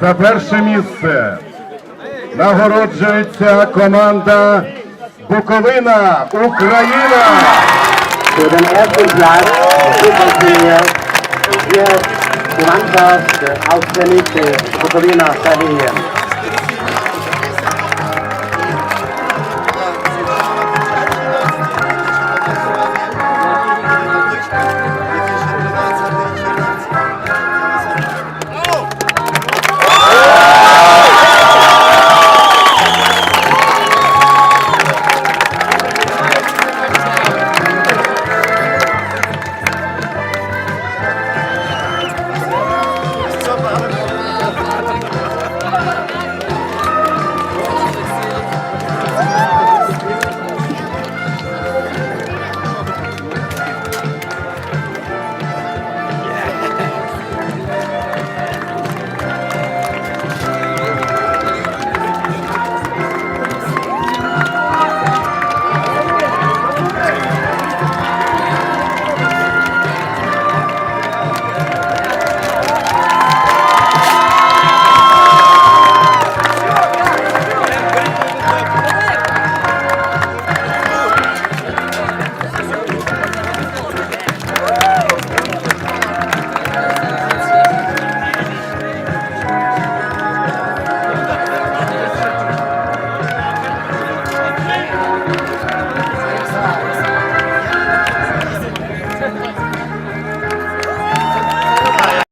За перше місце нагороджується команда Буковина Україна. Die Mannschaft aus der